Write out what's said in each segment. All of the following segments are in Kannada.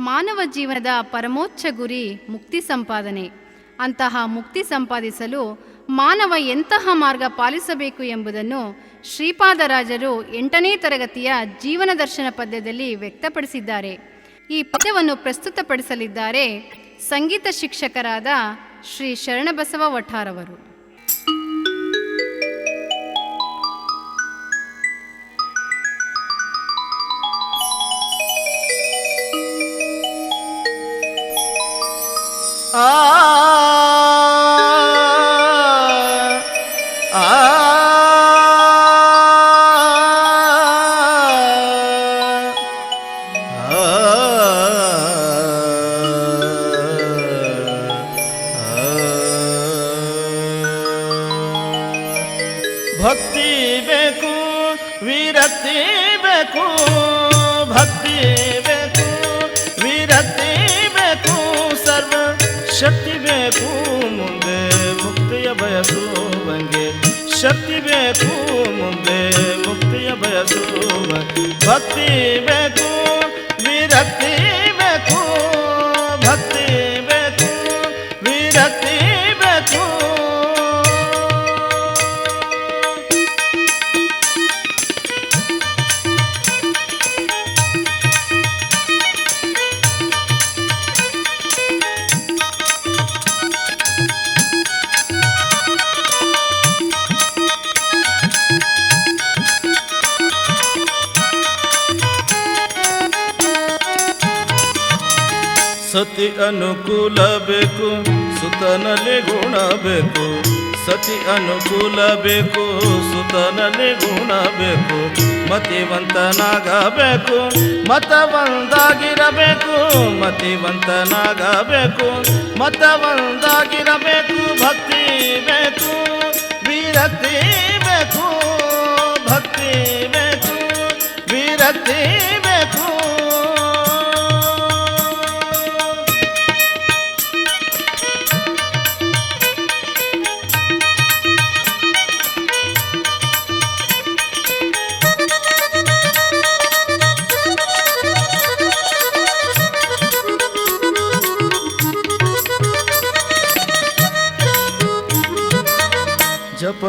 ಮಾನವ ಜೀವನದ ಪರಮೋಚ್ಚ ಗುರಿ ಮುಕ್ತಿ ಸಂಪಾದನೆ. ಅಂತಹ ಮುಕ್ತಿ ಸಂಪಾದಿಸಲು ಮಾನವ ಎಂತಹ ಮಾರ್ಗ ಪಾಲಿಸಬೇಕು ಎಂಬುದನ್ನು ಶ್ರೀಪಾದರಾಜರು ಎಂಟನೇ ತರಗತಿಯ ಜೀವನ ದರ್ಶನ ಪದ್ಯದಲ್ಲಿ ವ್ಯಕ್ತಪಡಿಸಿದ್ದಾರೆ. ಈ ಪದ್ಯವನ್ನು ಪ್ರಸ್ತುತಪಡಿಸಲಿದ್ದಾರೆ ಸಂಗೀತ ಶಿಕ್ಷಕರಾದ ಶ್ರೀ ಶರಣಬಸವ ವಠಾರವರು. ಭಕ್ತಿ ಬೇಕು ವೀರತಿ ಬೇಕು ಭಕ್ತಿ ಶಕ್ತಿ ಬೇಕು ಮುಂದೆ ಮುಕ್ತಿಯ ಬಯಸುವ ಭಕ್ತಿ ಬೇಕು ಸತಿ ಅನುಕೂಲ ಬೇಕು ಸುತನಲ್ಲಿ ಗುಣ ಬೇಕು ಸತಿ ಅನುಕೂಲ ಬೇಕು ಸುತನಲ್ಲಿ ಗುಣ ಬೇಕು ಮತಿವಂತನಾಗಬೇಕು, ಮತವಂದಾಗಿರಬೇಕು. ಮತಿವಂತನಾಗಬೇಕು, ಮತವಂದಾಗಿರಬೇಕು. ಭಕ್ತಿ ಬೇಕು ವೀರತಿ ಬೇಕು. ಭಕ್ತಿ ಬೇಕು ವೀರತಿ ಬೇಕು.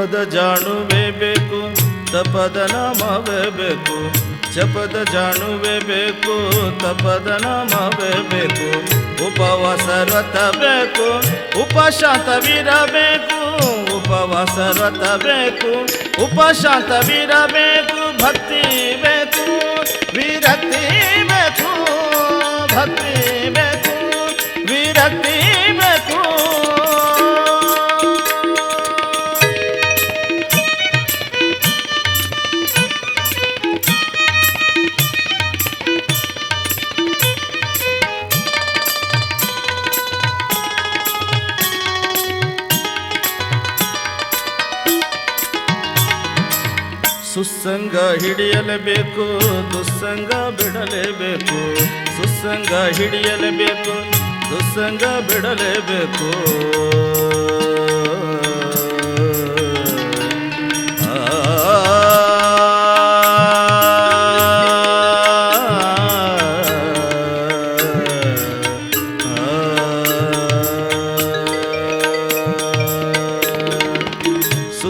ಜಪದ ಜಾಣುವೆ ಬೇಕು ತಪದ ನಾಮವೇ ಬೇಕು ಜಪದ ಜಾಣುವೆ ಬೇಕು ತಪದ ನಾಮವೇ ಬೇಕು ಉಪವಾಸ ವ್ರತ ಬೇಕು ಉಪಶಾಂತವಿರಬೇಕು ಉಪವಾಸ ವ್ರತ ಬೇಕು ಉಪಶಾಂತವಿರಬೇಕು ಭಕ್ತಿ ಬೇಕು ವೀರತಿ ಬೇಕು ಭಕ್ತಿ ಬೇಕು ವೀರತಿ ಸುಸಂಗ ಹಿಡಿಯಲೇಬೇಕು ದುಸ್ಸಂಗ ಬಿಡಲೇಬೇಕು. ಸುಸಂಗ ಹಿಡಿಯಲೇಬೇಕು ದುಸ್ಸಂಗ ಬಿಡಲೇಬೇಕು.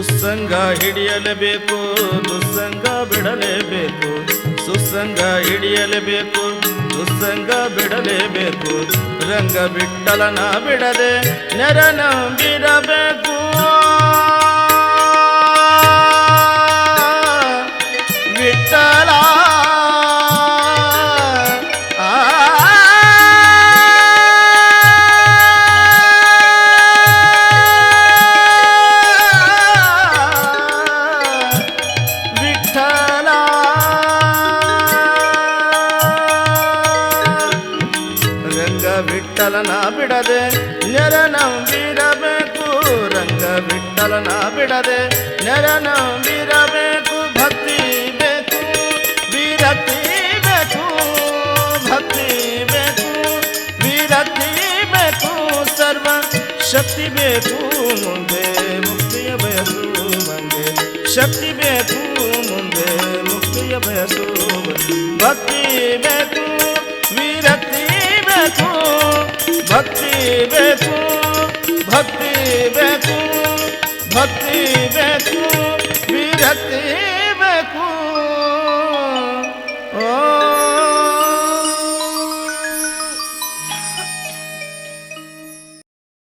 ಸುಸಂಗ ಹಿಡಿಯಲೇಬೇಕು ದುಸ್ಸಂಗ ಬಿಡಲೇಬೇಕು ಸುಸಂಗ ಹಿಡಿಯಲೇಬೇಕು ದುಸ್ಸಂಗ ಬಿಡಲೇಬೇಕು. ರಂಗ ಬಿಟ್ಟಲನ ಬಿಡದೆ ನೆರನಂಬಿರಬೇಕು. ವಿಠಲ ವಿಠಲನ ಬಿಡದೆ ನೆರನಂಬಿರಬೇಕು ರಂಗ ವಿಠಲನ ಬಿಡದೆ ನೆರನಂಬಿರಬೇಕು ಭಕ್ತಿ ಬೇಕು ವೀರತಿ ಬೇಕು ಭಕ್ತಿ ಬೇಕು ವೀರತಿ ಬೇಕು ಸರ್ವ ಶಕ್ತಿ ಬೇಕು ಮುಂದೆ ಮುಕ್ತಿಯ ಬಯಸುವಂಗೆ ಶಕ್ತಿ ಬೇಕು ಮುಂದೆ ಮುಕ್ತಿಯ ಬಯಸುವ ಭಕ್ತಿ ಬೇಕು भक्ति बेकू भक्ति बेकू भक्ति बेकू विरति बेकू